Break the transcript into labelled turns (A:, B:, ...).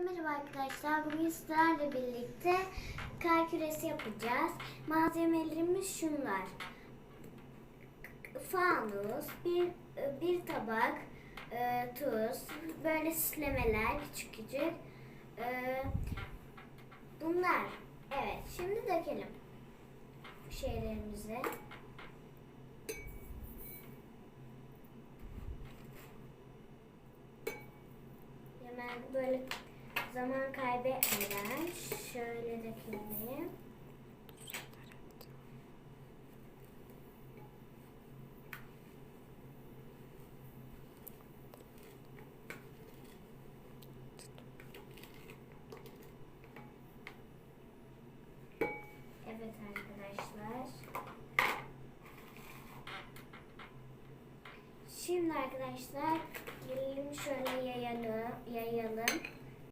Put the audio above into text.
A: merhaba arkadaşlar. Bugün sizlerle birlikte kar küresi yapacağız. Malzemelerimiz şunlar. Fanus, bir, bir tabak, e, tuz, böyle süslemeler küçük küçük. E, bunlar. Evet, şimdi dökelim şeylerimizi. Hemen böyle zaman kaybetmeden şöyle dökelim. Evet arkadaşlar. Şimdi arkadaşlar gelelim şöyle yayalım.